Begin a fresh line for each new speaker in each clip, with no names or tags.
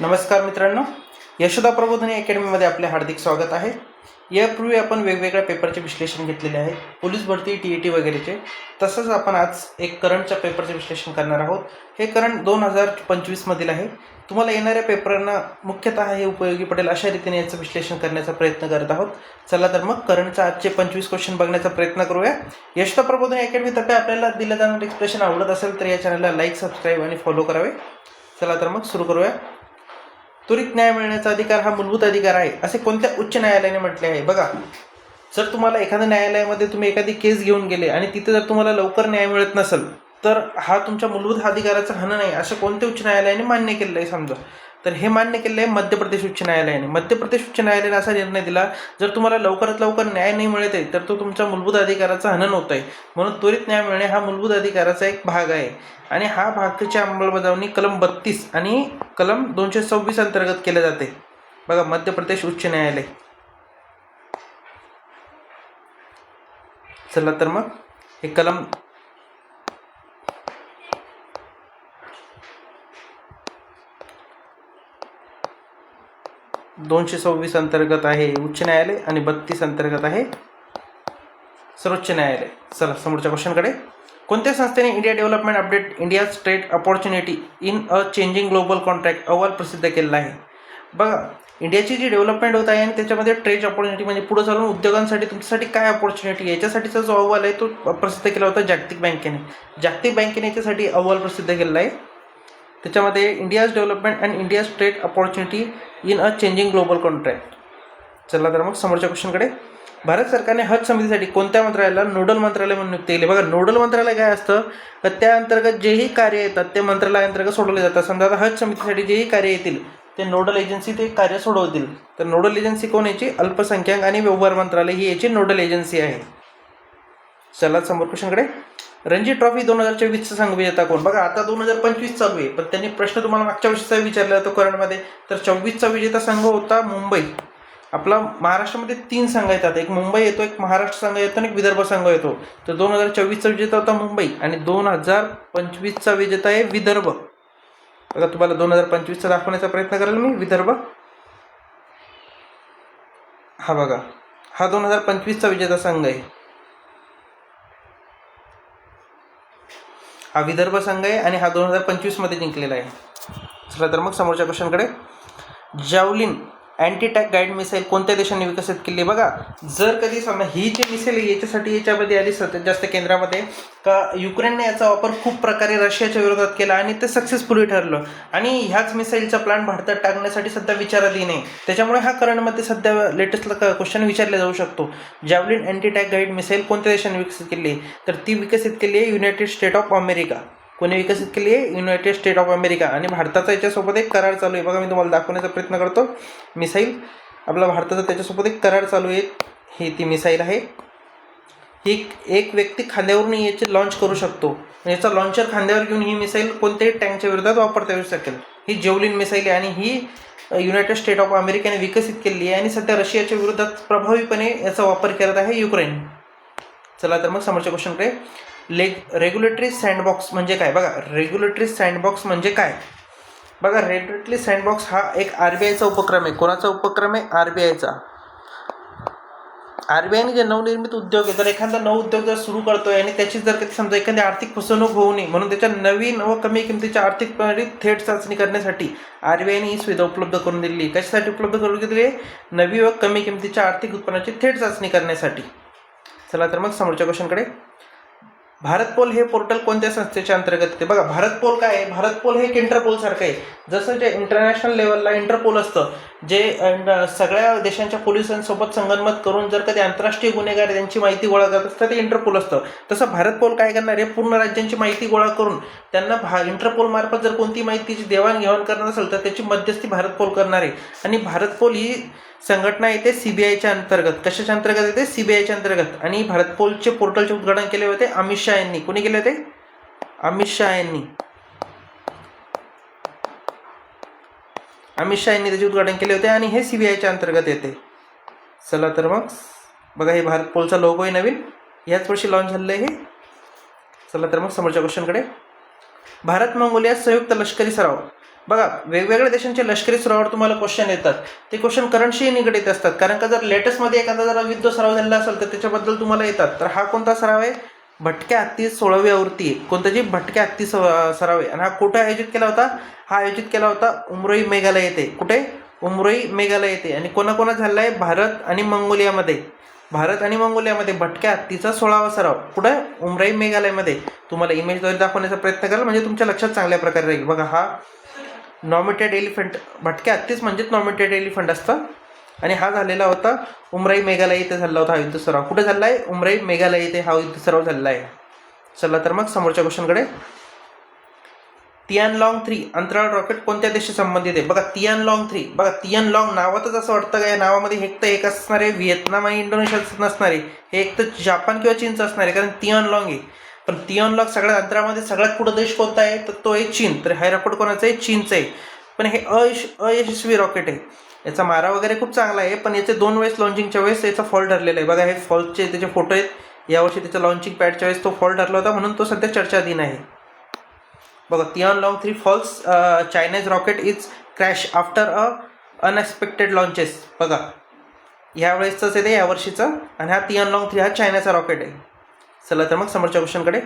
नमस्कार मित्रांनो यशोदा प्रबोधनी अकॅडमीमध्ये आपले हार्दिक स्वागत आहे. यापूर्वी आपण वेगवेगळ्या पेपरचे विश्लेषण घेतलेले आहे पोलीस भरती टी ई टी वगैरेचे. तसंच आपण आज एक करंटच्या पेपरचे विश्लेषण करणार आहोत. हे करंट दोन हजार पंचवीसमधील आहे. तुम्हाला येणाऱ्या पेपरांना मुख्यतः हे उपयोगी पडेल अशा रीतीने याचं विश्लेषण करण्याचा प्रयत्न करत आहोत. चला तर मग करंटचा आजचे पंचवीस क्वेश्चन बघण्याचा प्रयत्न करूया. यशोदा प्रबोधनी अकॅडमीतर्फे आपल्याला दिलं जाणारं एक्सप्रेशन आवडत असेल तर या चॅनलला लाईक सबस्क्राईब आणि फॉलो करावे. चला तर मग सुरू करूया. त्वरित न्याय मिळण्याचा अधिकार हा मूलभूत अधिकार आहे असे कोणत्या उच्च न्यायालयाने म्हटले आहे? बघा जर तुम्हाला एखाद्या न्यायालयामध्ये तुम्ही एखादी केस घेऊन गेले आणि तिथे जर तुम्हाला लवकर न्याय मिळत नसेल तर हा तुमच्या मूलभूत अधिकाराचा हन नाही असं कोणत्या उच्च न्यायालयाने मान्य केलेलं आहे समजा? तर हे मान्य केले आहे मध्य प्रदेश उच्च न्यायालयाने. मध्य प्रदेश उच्च न्यायालयाने असा निर्णय दिला जर तुम्हाला लवकरात लवकर न्याय नाही मिळत आहे तर तो तुमच्या मूलभूत अधिकाराचा हनन होत आहे. म्हणून त्वरित न्याय मिळणे हा मूलभूत अधिकाराचा एक भाग आहे. आणि हा भागाची अंमलबजावणी कलम बत्तीस आणि कलम दोनशे सव्वीस अंतर्गत केले जाते. बघा मध्य प्रदेश उच्च न्यायालय. चला तर मग हे कलम दोनशे सव्वीस अंतर्गत आहे उच्च न्यायालय आणि बत्तीस अंतर्गत आहे सर्वोच्च न्यायालय. चला समोरच्या क्वेश्चनकडे. कोणत्या संस्थेने India development update India straight opportunity in a changing global contract अहवाल प्रसिद्ध केलेला आहे? बघा इंडियाची जी डेव्हलपमेंट होत आहे आणि त्याच्यामध्ये ट्रेड अपॉर्च्युनिटी म्हणजे पुढे चालून उद्योगांसाठी तुमच्यासाठी काय अपॉर्च्युनिटी आहे? याच्यासाठीचा जो अहवाल आहे तो प्रसिद्ध केला होता जागतिक बँकेने. जागतिक बँकेने याच्यासाठी अहवाल प्रसिद्ध केलेला आहे. त्याच्यामध्ये India's development and India straight opportunity in a changing global contract. चला तर मग समोरच्या क्वेश्चनकडे. भारत सरकारने हज समितीसाठी कोणत्या मंत्रालयाला नोडल मंत्रालय म्हणून नियुक्त केली? बघा नोडल मंत्रालय काय असतं? तर त्या अंतर्गत जेही कार्य येतात ते मंत्रालयाअंतर्गत सोडवले जातात. समजा आता हज समितीसाठी जेही कार्य येतील ते नोडल एजन्सी ते कार्य सोडवतील. तर नोडल एजन्सी कोण याची अल्पसंख्याक आणि व्यवहार मंत्रालय ही याची नोडल एजन्सी आहे. चला समोर क्वेश्चनकडे. रणजी ट्रॉफी दोन हजार चोवीसचा संघ विजेता म्हणजे कोण? बघा आता दोन हजार पंचवीस चालू आहे पण त्यांनी प्रश्न तुम्हाला मागच्या वर्षीचा विचारला होता करंटमध्ये तर चोवीसचा विजेता संघ होता मुंबई. आपला महाराष्ट्रामध्ये तीन संघ येतात एक मुंबई येतो एक महाराष्ट्र संघ येतो आणि एक विदर्भ संघ येतो. तर दोन हजार चोवीसचा विजेता होता मुंबई आणि दोन हजार पंचवीसचा विजेता आहे विदर्भ. बघा तुम्हाला दोन हजार पंचवीसचा दाखवण्याचा प्रयत्न करेल मी विदर्भ. हा बघा हा दोन हजार पंचवीसचा विजेता संघ आहे. हा विदर्भ संघ आहे आणि हा दोन हजार पंचवीसमध्ये जिंकलेला आहे. चला तर मग समोरच्या क्वेश्चनकडे. Javelin anti tank guide missile कोणत्या देशांनी विकसित केली? बघा जर कधी समजा ही जी मिसाईल याच्यासाठी याच्यामध्ये आली सतत जास्त केंद्रामध्ये का युक्रेनने याचा वापर खूप प्रकारे रशियाच्या विरोधात केला आणि ते सक्सेसफुली ठरलं. आणि ह्याच मिसाईलचा प्लॅन भारतात टाकण्यासाठी सध्या विचारात नाही. त्याच्यामुळे हा करंटमध्ये सध्या लेटेस्ट क्वेश्चन विचारला जाऊ शकतो. Javelin anti tank guide missile कोणत्या देशांनी विकसित केली? तर ती विकसित केली आहे युनायटेड स्टेट ऑफ अमेरिका कोणी विकसित केली आहे? युनायटेड स्टेट ऑफ अमेरिका आणि भारताचा याच्यासोबत एक करार चालू आहे. बघा मी तुम्हाला दाखवण्याचा प्रयत्न करतो. मिसाईल आपला भारताचा त्याच्यासोबत एक करार चालू आहे. ही ती मिसाईल आहे. ही एक व्यक्ती खांद्यावरून याचे लॉन्च करू शकतो. याचा लॉन्चर खांद्यावर घेऊन ही मिसाईल कोणत्याही टँकच्या विरोधात वापरता येऊ शकेल. ही जेवलिन मिसाईल आहे आणि ही युनायटेड स्टेट ऑफ अमेरिकेने विकसित केलेली आहे. आणि सध्या रशियाच्या विरोधात प्रभावीपणे याचा वापर करत आहे युक्रेन चला तर मग समोरच्या क्वेश्चनकडे लेग रेग्युलेटरी सँडबॉक्स म्हणजे काय? बघा रेग्युलेटरी सँडबॉक्स म्हणजे काय? बघा रेग्युलेटरी सँडबॉक्स हा एक आर बी आयचा उपक्रम आहे. कोणाचा उपक्रम आहे? आर बी आयचा. आर बी आयने जे नवनिर्मित उद्योग आहे जर एखादा नव उद्योग जर सुरू करतोय आणि त्याची जर समजा एखादी आर्थिक फसवणूक होऊ नये म्हणून त्याच्या नवीन व कमी किमतीच्या आर्थिक प्रणाली थेट चाचणी करण्यासाठी आर बी आयने ही सुविधा उपलब्ध करून दिली कशासाठी उपलब्ध करून दिली नवी व कमी किमतीच्या आर्थिक उत्पन्नाची थेट चाचणी करण्यासाठी. चला तर मग समोरच्या क्वेश्चनकडे भारत पोल हे पोर्टल कोणत्या संस्थेच्या अंतर्गत येते? बघा भारत पोल काय आहे? भारत पोल हे एक इंटरपोल सारखं आहे. जसं जे इंटरनॅशनल लेवलला इंटरपोल असतं जे सगळ्या देशांच्या पोलिसांसोबत संगनमत करून जर कधी आंतरराष्ट्रीय गुन्हेगार त्यांची माहिती गोळा करत असतं ते इंटरपोल असतं. तसं भारत पोल काय करणार आहे? पूर्ण राज्यांची माहिती गोळा करून त्यांना भा इंटरपोल मार्फत जर कोणती माहितीची देवाणघेवाण करणार असेल तर त्याची मध्यस्थी भारत पोल करणार आहे. आणि भारत पोल ही संघटना येते सी बी आयच्या अंतर्गत. कशाच्या अंतर्गत येते? सी बी आयच्या अंतर्गत. आणि भारत पोलचे पोर्टलचे उद्घाटन केले होते अमित शहा यांनी. कोणी केले होते? अमित शहा यांनी. अमित शहा यांनी त्याचे उद्घाटन केले होते आणि हे सी बी आयच्या अंतर्गत येते. चला तर मग. बघा हे भारत पोलचा लोगो आहे नवीन. याच वर्षी लॉन्च झालेलं आहे हे. चला तर मग समोरच्या क्वेश्चनकडे भारत मंगोलिया संयुक्त लष्करी सराव. बघा वेगवेगळ्या देशांचे लष्करी सरावावर तुम्हाला क्वेश्चन येतात. ते क्वेश्चन करंटशी निगडीत असतात. कारण का जर लेटेस्टमध्ये एखादा जर युद्ध सराव झालेला असेल तर त्याच्याबद्दल तुम्हाला येतात. तर हा कोणता सराव आहे? भटक्या हत्ती सोळावी आवृत्ती आहे भटक्या हत्ती स- सराव. आहे आणि हा कुठे आयोजित केला होता? हा आयोजित केला होता उमरोई मेघालय येथे कुठे? उमरोई मेघालय येथे आणि कोणाकोणा झाला आहे भारत आणि मंगोलियामध्ये. भारत आणि मंगोलियामध्ये भटक्या हत्तीचा सोळावा सराव. कुठे? उमराई मेघालयमध्ये. तुम्हाला इमेजद्वारे दाखवण्याचा प्रयत्न कराल म्हणजे तुमच्या लक्षात चांगल्या प्रकारे राहील. बघा हा नॉमिटेड एलिफंट भटक्या हत्तीच म्हणजेच नॉमिटेड एलिफंट असतं. आणि हा झालेला होता उमराई मेघालय इथे झाला होता हा युद्ध सराव. कुठे झाला आहे उमराई मेघालय इथे हा युद्ध सराव झालेला आहे. चला तर मग समोरच्या क्वेश्चनकडे. तियान लॉंग थ्री अंतराळ रॉकेट कोणत्या देशी संबंधित आहे? बघा तियान लॉंग थ्री. बघा तियान लॉंग नावातच असं वाटतं का? या नावामध्ये एक तर एक असणार आहे व्हिएतनाम आणि इंडोनेशियाचं नसणार आहे. हे एक तर जापान किंवा चीनचं असणार आहे कारण तियान लॉंग आहे. पण तियान लॉंग सगळ्यात अंतरामध्ये सगळ्यात पुढं देश कोणता आहे? तर तो आहे चीन. तर हा रॉकेट कोणाचं आहे? चीनचं आहे. पण हे अयश अयशस्वी रॉकेट आहे. याचा मारा वगैरे खूप चांगला आहे पण याचे दोन वेळेस लॉन्चिंगच्या वेळेस याचा फॉल ठरलेला आहे. बघा हे फॉलचे त्याचे फोटो आहेत यावर्षी त्याच्या लॉन्चिंग पॅडच्या वेळेस तो फॉल ठरला होता म्हणून तो सध्या चर्चाधीन आहे. बघा Tian long three falls China's rocket is crash after a unexpected launches बघा ह्या वेळेसचंच आहे ते यावर्षीचं आणि हा तियान लॉंग थ्री हा चायनाचा रॉकेट आहे. चला तर मग समोरच्या क्वेश्चनकडे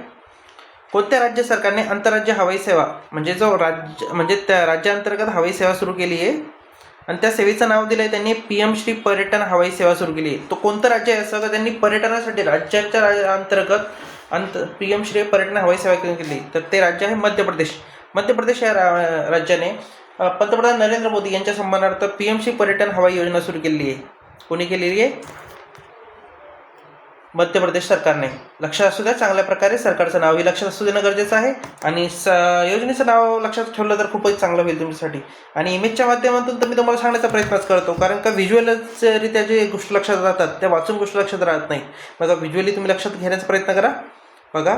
कोणत्या राज्य सरकारने आंतरराज्य हवाई सेवा म्हणजे जो राज्य म्हणजे त्या राज्यांतर्गत हवाई सेवा सुरू केली आहे आणि त्या सेवेचं नाव दिलं आहे त्यांनी पी एम श्री पर्यटन हवाई सेवा सुरू केली. आहे तो कोणतं राज्य आहे असं का त्यांनी पर्यटनासाठी राज्याच्या अंतर्गत अंत पी एम श्री पर्यटन हवाई सेवा केली. तर ते राज्य आहे मध्य प्रदेश. मध्य प्रदेश या रा- राज्याने पंतप्रधान नरेंद्र मोदी यांच्या सन्मानार्थ पी एम श्री पर्यटन हवाई योजना सुरू केलेली आहे. कोणी केलेली आहे? मध्य प्रदेश सरकारने. लक्षात असू द्या चांगल्या प्रकारे सरकारचं नाव हे लक्षात असू देणं गरजेचं आहे. आणि स योजनेचं नाव लक्षात ठेवलं तर खूपच चांगलं होईल तुमच्यासाठी. आणि इमेजच्या माध्यमातून तर मी तुम्हाला सांगण्याचा प्रयत्नच करतो कारण का व्हिज्युअलरित्या जे गोष्टी लक्षात राहतात त्या वाचून गोष्टी लक्षात राहत नाही बघा व्हिज्युअली तुम्ही लक्षात घेण्याचा प्रयत्न करा. बघा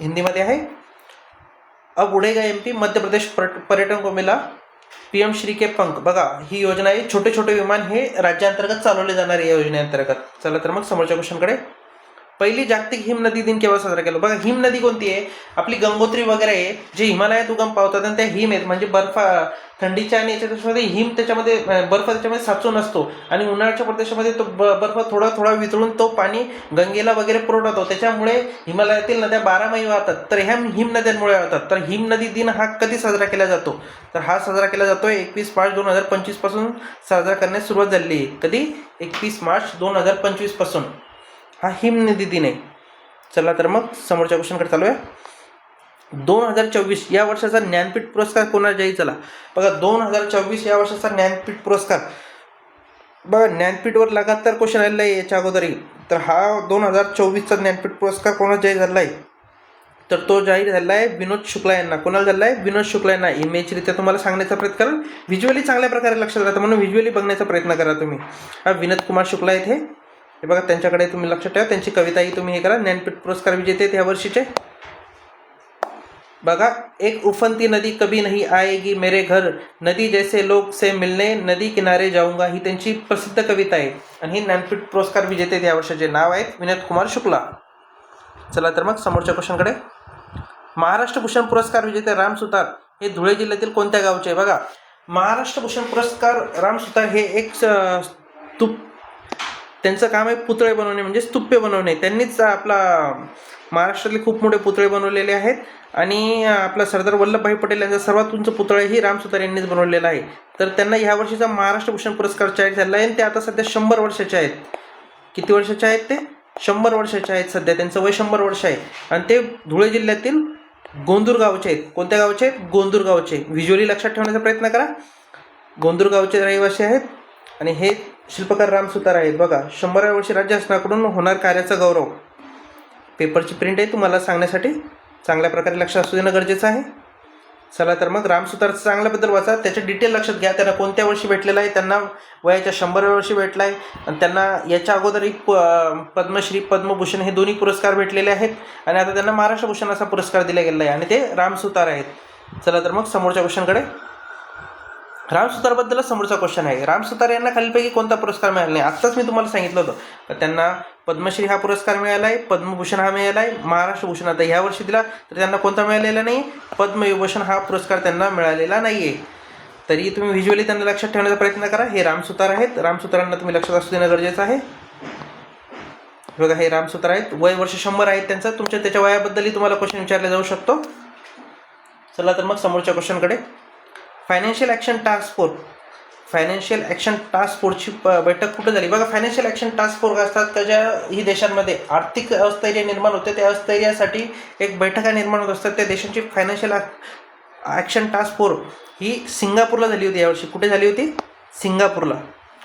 हिंदीमध्ये आहे. अब उडेगा एम पी मध्य प्रदेश पर्यटन को मिला पी एम श्री के पंख बघा ही योजना आहे. छोटे छोटे विमान हे राज्यांतर्गत चालवले जाणारे या योजनेअंतर्गत. चला तर मग समोरच्या क्वेश्चनकडे पहिली जागतिक हिम नदी दिन केव्हा साजरा केला? बघा हिम नदी कोणती आहे? आपली गंगोत्री वगैरे आहे जे हिमालयात उगम पावतात आणि त्या हिम आहेत. म्हणजे बर्फ थंडीच्या आणि याच्यामध्ये हिम त्याच्यामध्ये बर्फ त्याच्यामध्ये साचून असतो. आणि उन्हाळ्याच्या प्रदेशामध्ये तो ब बर्फ थोडा थोडा वितळून तो पाणी गंगेला वगैरे पुरवठा त्याच्यामुळे हिमालयातील नद्या बारामाही वाहतात. तर ह्या हिम नद्यांमुळे वाहतात. तर हिम नदी दिन हा कधी साजरा केला जातो? तर हा साजरा केला जातो एकवीस मार्च दोन हजार पंचवीसपासून साजरा करण्यास सुरुवात झालेली आहे. कधी? एकवीस मार्च दोन हजार पंचवीसपासून हा हिम दिन. आहे चला तर मग समोरच्या क्वेश्चनकडे चालू आहे दोन हजार चोवीस या वर्षाचा ज्ञानपीठ पुरस्कार कोणाला जाईल? चला. बघा दोन हजार चोवीस या वर्षाचा ज्ञानपीठ पुरस्कार. बघा ज्ञानपीठवर लगातार क्वेश्चन आलेला आहे याच्या अगोदरही तर हा दोन हजार चोवीसचा ज्ञानपीठ पुरस्कार कोणाला जाहीर झाला आहे? तर तो जाहीर झाला आहे विनोद शुक्ला यांना. कोणाला झाला आहे? विनोद शुक्ला यांना. इमेजरित्या तुम्हाला सांगण्याचा प्रयत्न करा. व्हिज्युअली चांगल्या प्रकारे लक्षात राहतं म्हणून व्हिज्युअली बघण्याचा प्रयत्न करा तुम्ही. हा विनोद कुमार शुक्ला इथे हे बघा त्यांच्याकडे तुम्ही लक्षात ठेवा. त्यांची कविताही तुम्ही हे करा. ज्ञानपीठ पुरस्कार विजेते त्या ह्या वर्षीचे. बघा एक उफनती नदी कभी नहीं आएगी मेरे घर. नदी जैसे लोक से मिलने नदी किनारे जाऊंगा ही त्यांची प्रसिद्ध कविता आहे. आणि ही ज्ञानपीठ पुरस्कार विजेते आहेत या वर्षाचे नाव आहेत विनोद कुमार शुक्ला. चला तर मग समोरच्या क्वेश्चनकडे. महाराष्ट्र भूषण पुरस्कार विजेते राम सुतार हे धुळे जिल्ह्यातील कोणत्या गावचे बघा महाराष्ट्र भूषण पुरस्कार राम सुतार हे एक स- त्यांचं काम आहे पुतळे बनवणे म्हणजे स्तुप्य बनवणे. त्यांनीच आपला महाराष्ट्रातले खूप मोठे पुतळे बनवलेले आहेत. आणि आपला सरदार वल्लभभाई पटेल यांचा सर्वात उंच पुतळाही राम सुतार यांनीच बनवलेला आहे. तर त्यांना ह्या वर्षीचा महाराष्ट्र भूषण पुरस्कार जाहीर झाला आहे. आणि ते आता सध्या शंभर वर्षाचे आहेत. किती वर्षाचे आहेत ते? शंभर वर्षाचे आहेत सध्या. त्यांचं वय शंभर वर्ष आहे. आणि ते धुळे जिल्ह्यातील गोंदूर गावचे आहेत. कोणत्या गावचे आहेत? गोंदूर गावचे. व्हिज्युअली लक्षात ठेवण्याचा प्रयत्न करा. गोंदूर गावचे रहिवासी आहेत. आणि हे शिल्पकार राम सुतार आहेत. बघा शंभराव्या वर्षी राज्य शासनाकडून होणार कार्याचा गौरव. पेपरची प्रिंट आहे तुम्हाला सांगण्यासाठी. चांगल्या प्रकारे लक्षात असू देणं गरजेचं आहे. चला तर मग राम सुतारचं चांगल्याबद्दल वाचा. त्याचे डिटेल लक्षात घ्या. त्यांना कोणत्या वर्षी भेटलेला आहे? त्यांना वयाच्या शंभराव्या वर्षी भेटला आहे आणि त्यांना याच्या अगोदरही प पद्मश्री पद्मभूषण हे दोन्ही पुरस्कार भेटलेले आहेत. आणि आता त्यांना महाराष्ट्र भूषण असा पुरस्कार दिला गेलेला आहे. आणि ते राम सुतार आहेत. चला तर मग समोरच्या क्वेश्चनकडे राम सुतारबद्दलच समोरचा क्वेश्चन आहे. राम सुतार यांना खालीलपैकी कोणता पुरस्कार मिळाला नाही? आत्ताच मी तुम्हाला सांगितलं होतं. त्यांना पद्मश्री हा पुरस्कार मिळाला आहे पद्मभूषण हा मिळाला आहे महाराष्ट्र भूषण आता ह्या वर्षी दिला तर त्यांना कोणता मिळालेला नाही? पद्मविभूषण हा पुरस्कार त्यांना मिळालेला नाही आहे तरी तुम्ही व्हिज्युअली त्यांना लक्षात ठेवण्याचा प्रयत्न करा. हे रामसुतार आहेत. रामसुतारांना तुम्ही लक्षात असू देणं गरजेचं आहे. बघा हे रामसूत्र आहेत. वय वर्ष शंभर आहेत त्यांचं. तुमच्या त्याच्या वयाबद्दलही तुम्हाला क्वेश्चन विचारला जाऊ शकतो. चला तर मग समोरच्या क्वेश्चनकडे financial action task force financial action task फोर्सची बैठक कुठं झाली? बघा फायनान्शियल ॲक्शन टास्क फोर्स असतात? का ज्या ही देशांमध्ये आर्थिक अस्थैर्य निर्माण होते. त्या अस्थैर्यासाठी एक बैठका निर्माण होत असतात. त्या देशांची फायनान्शियल ॲक्शन टास्क फोर्स ही सिंगापूरला झाली होती यावर्षी. कुठे झाली होती? सिंगापूरला.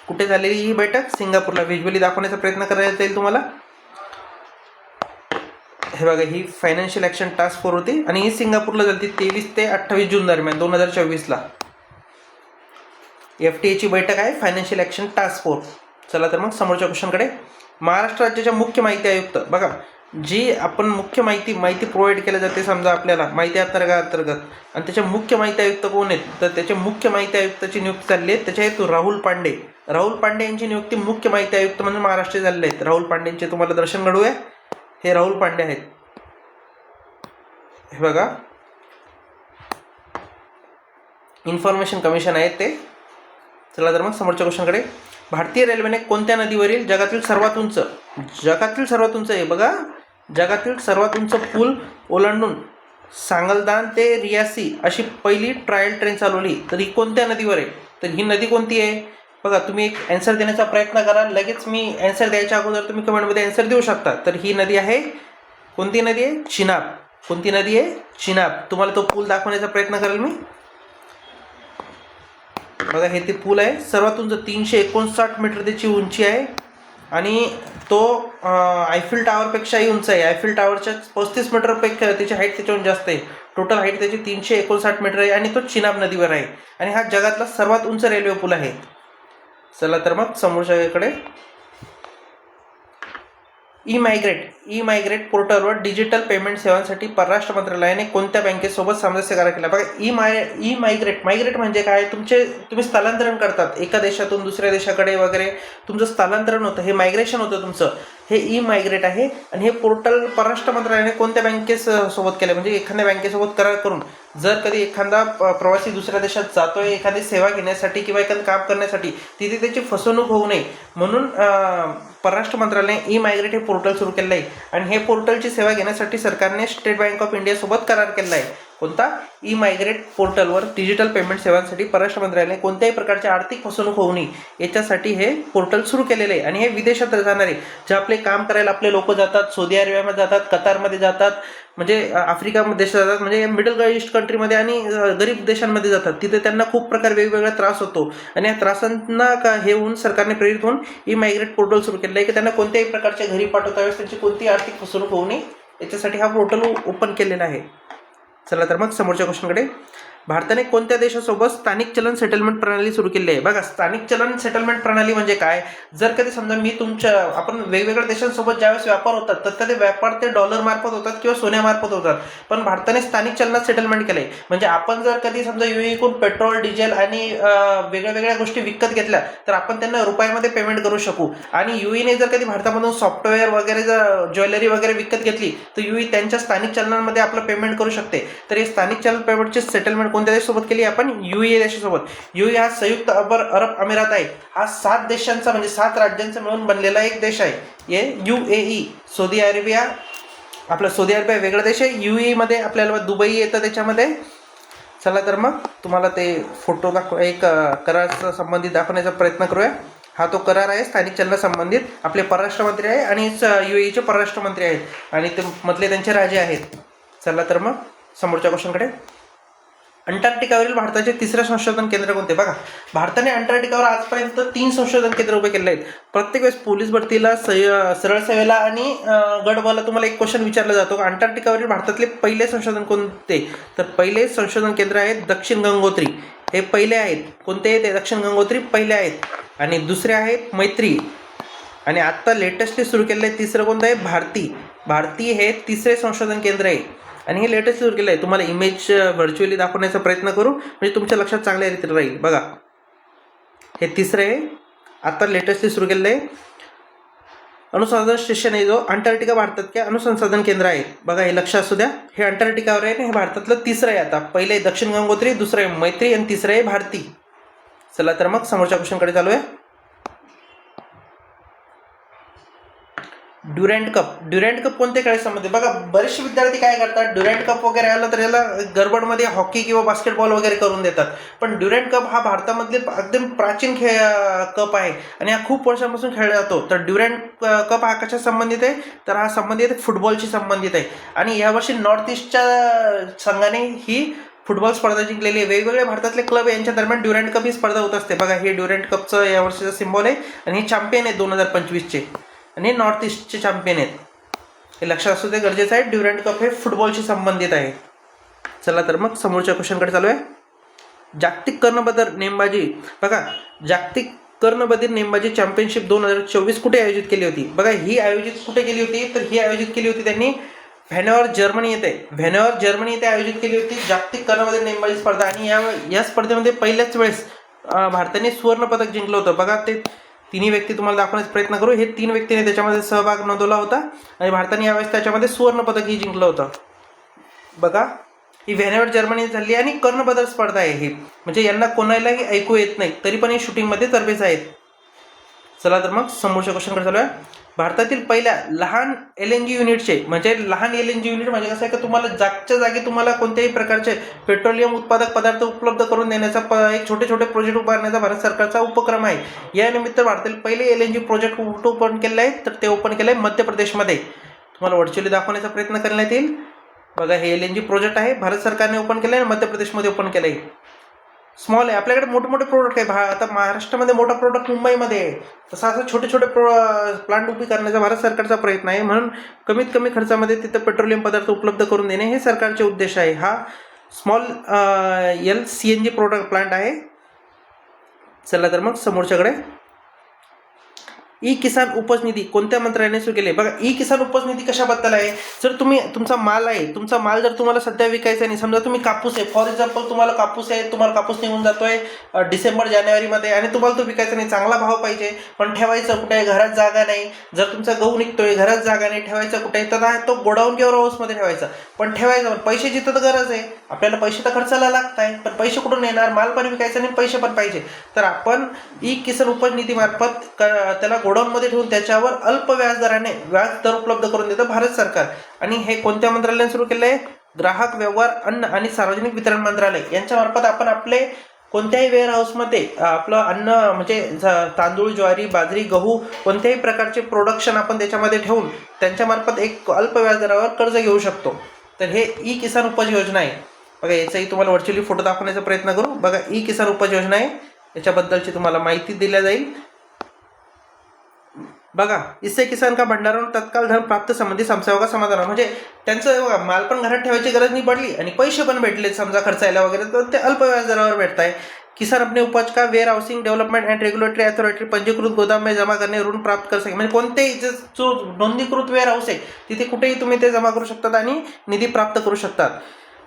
कुठे झालेली ही बैठक? सिंगापूरला. व्हिज्युअली दाखवण्याचा प्रयत्न करायचा येईल तुम्हाला. हे बघा ही फायनान्शियल ॲक्शन टास्क फोर्स होती आणि ही सिंगापूरला झाली तेवीस ते अठ्ठावीस जून दरम्यान दोन हजार चोवीसला. एफ टी एची बैठक आहे फायनान्शियल ॲक्शन टास्क फोर्स चला तर मग समोरच्या क्वेश्चनकडे महाराष्ट्र राज्याच्या मुख्य माहिती आयुक्त. बघा जी आपण मुख्य माहिती माहिती प्रोव्हाइड केल्या जाते समजा आपल्याला माहिती अंतर्गत अंतर्गत. आणि त्याचे मुख्य माहिती आयुक्त कोण आहेत? तर त्याचे मुख्य माहिती आयुक्ताची नियुक्ती झाली आहे. त्याच्या हेतू राहुल पांडे. राहुल पांडे यांची नियुक्ती मुख्य माहिती आयुक्त म्हणून महाराष्ट्र झालेले आहेत राहुल पांडेंचे तुम्हाला दर्शन घडूया हे राहुल पांडे आहेत. हे बघा. इन्फॉर्मेशन कमिशन आहेत ते. चला तर मग समोरच्या क्वेश्चनकडे भारतीय रेल्वेने कोणत्या नदीवरील जगातील सर्वात उंच जगातील सर्वात उंच आहे बघा. जगातील सर्वात उंच पूल ओलांडून सांगलदान ते रियासी अशी पहिली ट्रायल ट्रेन चालवली. तर ही कोणत्या नदीवर आहे? तर ही नदी कोणती आहे? बघा तुम्ही एक ॲन्सर देण्याचा प्रयत्न करा. लगेच मी ॲन्सर द्यायच्या अगोदर तुम्ही कमेंटमध्ये ॲन्सर देऊ शकता. तर ही नदी आहे. कोणती नदी आहे? चिनाब. कोणती नदी आहे? चिनाब. तुम्हाला तो पूल दाखवण्याचा प्रयत्न करेल मी. बघा हे ते पूल आहे. सर्वात उंच तीनशे एकोणसाठ मीटर त्याची उंची आहे. आणि तो आयफिल टावरपेक्षाही उंच आहे. आयफिल टावरच्या पस्तीस मीटरपेक्षा त्याची हाईट त्याच्याहून जास्त आहे. टोटल हाईट त्याची तीनशे एकोणसाठ मीटर आहे आणि तो चिनाब नदीवर आहे. आणि हा जगातला सर्वात उंच रेल्वे पूल आहे. चला तर मग समोरच्याकडे ई मायग्रेट ई मायग्रेट पोर्टलवर डिजिटल पेमेंट सेवांसाठी परराष्ट्र मंत्रालयाने कोणत्या बँकेसोबत सामंजस्य करार केला? बघा e my e migrate migrate म्हणजे काय? तुमचे तुम्ही स्थलांतरण करतात एका देशातून दुसऱ्या देशाकडे वगैरे. तुमचं स्थलांतरण होतं हे मायग्रेशन होतं तुमचं. हे ई मायग्रेट आहे आणि हे पोर्टल परराष्ट्र मंत्रालयाने कोणत्या बँकेस सोबत केलं? म्हणजे एखाद्या बँकेसोबत करार करून. जर कधी एखादा प्रवासी दुसऱ्या देशात जातोय एखादी सेवा घेण्यासाठी किंवा एखादं काम करण्यासाठी तिथे त्याची फसवणूक होऊ नये. म्हणून परराष्ट्र मंत्रालयाने ई मायग्रेट हे पोर्टल सुरू केलं आहे आणि हे पोर्टलची सेवा घेण्यासाठी सरकारने स्टेट बँक ऑफ इंडियासोबत करार केला आहे कोणता? ई मायग्रेट पोर्टलवर डिजिटल पेमेंट सेवांसाठी परराष्ट्र मंत्रालयाने कोणत्याही प्रकारची आर्थिक फसवणूक होऊ नये याच्यासाठी हे पोर्टल सुरू केलेले आहे. आणि हे विदेशात जाणारे जे आपले काम करायला आपले लोक जातात सौदी अरेबियामध्ये जातात कतारमध्ये जातात म्हणजे आफ्रिका देशात जातात म्हणजे मिडल ईस्ट कंट्रीमध्ये आणि गरीब देशांमध्ये जातात. तिथे त्यांना खूप प्रकार वेगवेगळा त्रास होतो. आणि या त्रासांना का हे होऊन सरकारने प्रेरित होऊन ई मायग्रेट पोर्टल सुरू केलेलं आहे की त्यांना कोणत्याही प्रकारच्या घरी पाठवता वेळेस त्यांची कोणतीही आर्थिक फसवणूक होऊ नये याच्यासाठी हा पोर्टल ओपन केलेला आहे. चला तर मग समोरच्या क्वेश्चनकडे. भारताने कोणत्या देशासोबत स्थानिक चलन सेटलमेंट प्रणाली सुरू केली आहे? बघा स्थानिक चलन सेटलमेंट प्रणाली म्हणजे काय? जर कधी समजा मी तुमच्या आपण वेगवेगळ्या देशांसोबत ज्यावेळेस व्यापार होतात तर ते व्यापार ते डॉलर मार्फत होतात किंवा सोन्यामार्फत होतात. पण भारताने स्थानिक चलनात सेटलमेंट केले म्हणजे आपण जर कधी समजा युएकडून पेट्रोल डिझेल आणि वेगळ्या वेगळ्या गोष्टी विकत घेतल्या तर आपण त्यांना रुपयामध्ये पेमेंट करू शकू. आणि युईने जर कधी भारतामधून सॉफ्टवेअर वगैरे जर ज्वेलरी वगैरे विकत घेतली तर युई त्यांच्या स्थानिक चलनांमध्ये आपलं पेमेंट करू शकते. तर हे स्थानिक चलन पेमेंटचे सेटलमेंट कोणत्या देशासोबत केली आपण? युए देशासोबत. युए हा संयुक्त अबर अरब अमिरात आहे. हा सात देशांचा म्हणजे सात राज्यांचा मिळून बनलेला एक देश आहे. हे U A E. Saudi Arabia आपला सौदी अरेबिया वेगळा देश आहे. यू मध्ये आपल्याला दुबई येतं त्याच्यामध्ये. चला तर मग तुम्हाला ते फोटो दाखव एक अ, संबंधित दाखवण्याचा प्रयत्न करूया. हा तो करार आहे स्थानिक चलना संबंधित. आपले परराष्ट्र मंत्री आहे आणि यू एचे परराष्ट्र मंत्री आहेत. आणि ते मधले त्यांचे राजे आहेत. चला तर मग समोरच्या क्वेश्चनकडे. अंटार्क्टिकावरील भारताचे तिसरे संशोधन केंद्र कोणते? बघा भारताने अंटार्क्टिकावर आजपर्यंत तीन संशोधन केंद्र उभे केले आहेत. प्रत्येक वेळेस पोलीस भरतीला सय- सरळ सेवेला आणि अं, तुम्हाला एक क्वेश्चन विचारला जातो अंटार्क्टिकावरील भारतातले पहिले संशोधन कोणते? तर पहिले संशोधन केंद्र आहेत दक्षिण गंगोत्री. हे पहिले आहेत. कोणते ते दक्षिण गंगोत्री पहिले आहेत. आणि दुसरे आहेत मैत्री. आणि आत्ता लेटेस्टली सुरू केलेलं आहे तिसरं कोणतं आहे? भारती. भारती हे तिसरे संशोधन केंद्र आहे. आणि हे लेटेस्ट सुरू केलं आहे तुम्हाला इमेज व्हर्च्युअली दाखवण्याचा प्रयत्न करू. म्हणजे तुमच्या लक्षात चांगल्या रीतीने राहील. बघा. हे तिसरं आहे. आत्ता लेटेस्टली सुरू केलेलं आहे अनुसंधान स्टेशन आहे जो. अंटार्क्टिका भारतात अनुसंसाधन केंद्र आहे. बघा हे लक्ष असू द्या. हे अंटार्क्टिकावर आहे आणि हे भारतातलं तिसरं आहे आता. पहिले आहे दक्षिण गंगोत्री दुसरं आहे मैत्री आणि तिसरं आहे भारती. चला तर मग समोरच्या क्वेश्चनकडे चालू आहे ड्युरँट कप ड्युरँट कप कोणत्या खेळाशी संबंधित बघा बरेचसे विद्यार्थी काय करतात? ड्युरँट कप वगैरे आलं तर याला गडबडमध्ये हॉकी किंवा बास्केटबॉल वगैरे करून देतात. पण ड्युरँट कप हा भारतामधले एकदम प्राचीन खेळ कप आहे आणि हा खूप वर्षांपासून खेळला जातो. तर ड्युरँट कप हा कशा संबंधित आहे? तर हा संबंधित फुटबॉलशी संबंधित आहे. आणि यावर्षी नॉर्थ ईस्टच्या संघाने ही फुटबॉल स्पर्धा जिंकलेली आहे. वेगवेगळे भारतातले क्लब यांच्या दरम्यान ड्युरँट कप ही स्पर्धा होत असते. बघा हे ड्युरँट कपचं यावर्षीचं सिम्बॉल आहे आणि हे चॅम्पियन आहे दोन हजार पंचवीसचे. आणि हे नॉर्थ ईस्टचे चॅम्पियन आहेत. हे लक्षात असू दे गरजेचं आहे. ड्युरँट कप हे फुटबॉलशी संबंधित आहे. चला तर मग समोरच्या क्वेश्चनकडे चालू आहे जागतिक कर्णबदर नेमबाजी. बघा जागतिक कर्णबधीर नेमबाजी चॅम्पियनशिप दोन हजार चोवीस कुठे आयोजित केली होती? बघा ही आयोजित कुठे केली होती? तर ही आयोजित केली होती त्यांनी व्हॅनॉर जर्मनी येथे. व्हॅनॉर जर्मनी येथे आयोजित केली होती जागतिक कर्णबधीर नेमबाजी स्पर्धा. आणि या या स्पर्धेमध्ये पहिल्याच वेळेस भारताने सुवर्णपदक जिंकलं होतं. बघा ते तिन्ही व्यक्ती तुम्हाला दाखवण्याचा प्रयत्न करू. हे तीन व्यक्तीने त्याच्यामध्ये सहभाग नोंदवला होता आणि भारताने यावेळेस त्याच्यामध्ये सुवर्णपदकही ही जिंकलं होतं. बघा ही व्हॅनेवर जर्मनी झाली आणि कर्णबदल स्पर्धा आहे ही. म्हणजे यांना कोणालाही ऐकू येत नाही तरी पण हे शूटिंगमध्ये तरबेज आहेत. चला तर मग समोरच्या क्वेश्चनकडे चालू आहे भारतातील पहिल्या लहान एल एन जी युनिटचे म्हणजे लहान एल एन जी युनिट म्हणजे कसं आहे की तुम्हाला जागच्या जागी तुम्हाला कोणत्याही प्रकारचे पेट्रोलियम उत्पादक पदार्थ उपलब्ध करून देण्याचा प एक छोटे छोटे प्रोजेक्ट उभारण्याचा भारत सरकारचा उपक्रम आहे. या निमित्त भारतातील पहिले एल एन जी प्रोजेक्ट कुठं ओपन केलं आहे. तर ते ओपन केलं आहे मध्य प्रदेशमध्ये. तुम्हाला व्हर्च्युअली दाखवण्याचा प्रयत्न करण्यात येईल. बघा हे एल एन जी प्रोजेक्ट आहे. भारत सरकारने ओपन केलं आहे आणि मध्य प्रदेशमध्ये ओपन केलं आहे स्मॉल आहे. आपल्याकडे मोठे मोठे प्रोडक्ट आहे भा आता महाराष्ट्रामध्ये मोठा प्रोडक्ट मुंबईमध्ये आहे. तसं असं छोटे छोटे प्रो प्लांट उभी करण्याचा भारत सरकारचा प्रयत्न आहे. म्हणून कमीत कमी खर्चामध्ये तिथं पेट्रोलियम पदार्थ उपलब्ध करून देणे हे सरकारचे उद्देश आहे. हा small L C N G product plant आहे. चला तर मग समोरच्याकडे ई किसान उपज निधी कोणत्या मंत्र्याने सुरू केले? बघा ई किसान उपज निधी कशाबद्दल आहे? जर तुम्ही तुमचा माल आहे तुमचा माल जर तुम्हाला सध्या विकायचा नाही समजा तुम्ही कापूस आहे फॉर एक्झाम्पल तुम्हाला कापूस आहे तुम्हाला कापूस निघून जातोय आहे डिसेंबर जानेवारीमध्ये आणि तुम्हाला तो विकायचा नाही चांगला भाव पाहिजे पण ठेवायचं कुठे आहे घरात जागा नाही जर तुमचा गहू निघतोय घरात जागा नाही ठेवायचा कुठे आहे तर तो गोडाऊन किंवा हाऊसमध्ये ठेवायचा. पण ठेवायचा पैसे जिथं तर गरज आहे. आपल्याला पैसे तर खर्चाला लागत आहे पण पैसे कुठून येणार? माल पण विकायचा आणि पैसे पण पाहिजे. तर आपण ई किसान उपज निधीमार्फत क त्याला गोडाऊनमध्ये ठेवून त्याच्यावर अल्प व्याजदराने व्याज दर उपलब्ध करून देतं भारत सरकार. आणि हे कोणत्या मंत्रालयाने सुरू केलं आहे ग्राहक व्यवहार अन्न आणि सार्वजनिक वितरण मंत्रालय. यांच्यामार्फत आपण आपले कोणत्याही वेअर हाऊसमध्ये आपलं अन्न म्हणजे तांदूळ ज्वारी बाजरी गहू कोणत्याही प्रकारचे प्रोडक्शन आपण त्याच्यामध्ये ठेवून त्यांच्यामार्फत एक अल्प व्याजदरावर कर्ज घेऊ शकतो. तर हे ई किसान उपज योजना आहे. बघा याचाही तुम्हाला व्हर्च्युअली फोटो दाखवण्याचा प्रयत्न करू. बघा ई किसान उपज योजना आहे. याच्याबद्दलची तुम्हाला माहिती दिल्या जाईल. बघा इससे किसान का भंडारण तत्काल धन प्राप्त संबंधी समस्याओं समाधान म्हणजे त्यांचं बघा माल पण घरात ठेवायची गरज नाही पडली आणि पैसे पण भेटले समजा खर्चायला वगैरे तर ते अल्प व्याजदरावर भेटत आहे किसान अपने उपज का warehousing development and regulatory authority पंजीकृत गोदाम में जमा करणे ऋण प्राप्त कर सके म्हणजे कोणतेही जे जो नोंदणीकृत वेअर हाऊस आहे तिथे कुठेही तुम्ही ते जमा करू शकतात आणि निधी प्राप्त करू शकतात.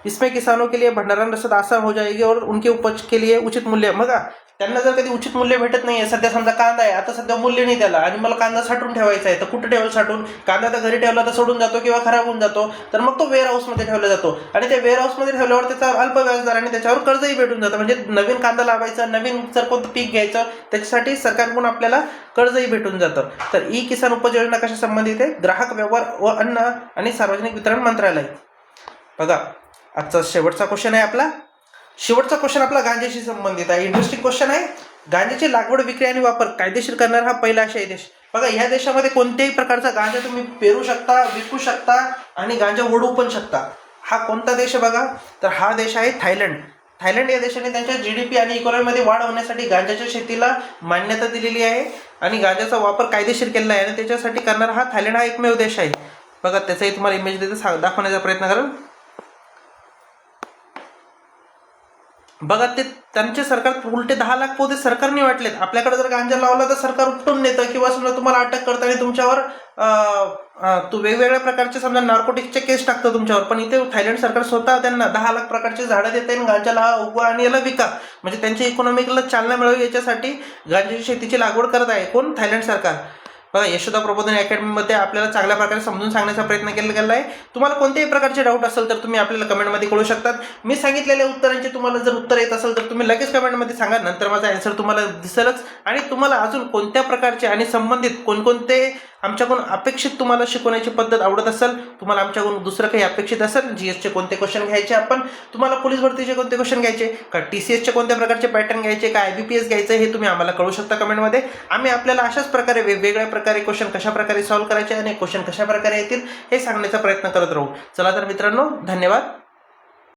इसमें किसानों के लिए भंडारण रसद आसान हो जाएगी और उनके उपज के लिए उचित मूल्य। बघा त्यांना जर कधी उचित मूल्य भेटत नाही आहे सध्या समजा कांदा आहे आता सध्या मूल्य नाही त्याला. आणि मला कांदा साठवून ठेवायचा आहे तर कुठे ठेवलं साठवून? कांदा तर घरी ठेवला तर सोडून जातो किंवा खराब होऊन जातो. तर मग तो वेअर हाऊसमध्ये ठेवला जातो. आणि त्या वेअर हाऊसमध्ये ठेवल्यावर त्याचा अल्प व्याजदराने त्याच्यावर कर्जही भेटून जातं. म्हणजे नवीन कांदा लावायचा नवीन जर कोणतं पीक घ्यायचं त्याच्यासाठी सरकारकडून आपल्याला कर्जही भेटून जातं. तर ई किसान उपज योजना कशा संबंधित आहे? ग्राहक व्यवहार व अन्न आणि सार्वजनिक वितरण मंत्रालय. बघा आजचा शेवटचा क्वेश्चन आहे आपला. शेवटचा क्वेश्चन आपला गांजेशी संबंधित आहे. इंटरेस्टिंग क्वेश्चन आहे. गांजेची लागवड विक्री आणि वापर कायदेशीर करणारा हा पहिला आशियाई देश. बघा ह्या देशामध्ये कोणत्याही प्रकारचा गांजा तुम्ही पेरू शकता विकू शकता आणि गांजा ओढू पण शकता. हा कोणता देश आहे बघा? तर हा देश आहे थायलंड. थायलंड या देशाने त्यांच्या जी डी पी आणि इकॉनॉमीमध्ये वाढ होण्यासाठी गांजाच्या शेतीला मान्यता दिलेली आहे आणि गांजाचा वापर कायदेशीर केलेला आहे आणि त्याच्यासाठी करणारा हा थायलंड हा एकमेव देश आहे. बघा त्याचाही तुम्हाला इमेज देते सा दाखवण्याचा प्रयत्न कराल. बघा ते त्यांचे सरकार उलटे दहा लाख पोते सरकारने वाटलेत. आपल्याकडे जर गांजा लावला तर सरकार उपटून नेतं किंवा समजा तुम्हाला अटक करतं आणि तुमच्यावर तू वेगवेगळ्या प्रकारचे समजा नार्कोटिक्सचे केस टाकतं तुमच्यावर. पण इथे थायलंड सरकार स्वतः त्यांना दहा लाख प्रकारचे झाडं देते आणि गांजाला लावा उगवा आणि याला विका. म्हणजे त्यांच्या इकॉनॉमिकला चालना मिळावी याच्यासाठी गांजाची शेतीची लागवड करत आहे कोण? थायलंड सरकार. यशोदा प्रबोधन अकॅडमीमध्ये आपल्याला चांगल्या प्रकारे समजून सांगण्याचा प्रयत्न केला गेला आहे. तुम्हाला कोणत्याही प्रकारचे डाऊट असेल तर तुम्ही आपल्याला कमेंटमध्ये कळू शकतात. मी सांगितलेल्या उत्तरांचे तुम्हाला जर उत्तर येत असेल तर तुम्ही लगेच कमेंटमध्ये सांगा. नंतर माझा ॲन्सर तुम्हाला दिसेलच. आणि तुम्हाला अजून कोणत्या प्रकारचे आणि संबंधित कोणकोणते आमच्याकडून अपेक्षित तुम्हाला शिकवण्याची पद्धत आवडत असेल तुम्हाला आमच्याकडून दुसरं काही अपेक्षित असेल जी एसचे कोणते क्वेश्चन घ्यायचे आपण तुम्हाला पोलीस भरतीचे कोणते क्वेश्चन घ्यायचे का टी सी एसचे कोणत्या प्रकारचे पॅटर्न घ्यायचे का आय बी पी एस घ्यायचं हे तुम्ही आम्हाला कळू शकता कमेंटमध्ये आम्ही आपल्याला अशाच प्रकारे वेगवेगळ्या प्रकारे क्वेश्चन कशाप्रकारे सॉल्व्ह करायचे आणि क्वेश्चन कशा प्रकारे येतील हे सांगण्याचा प्रयत्न करत राहू. चला तर मित्रांनो धन्यवाद.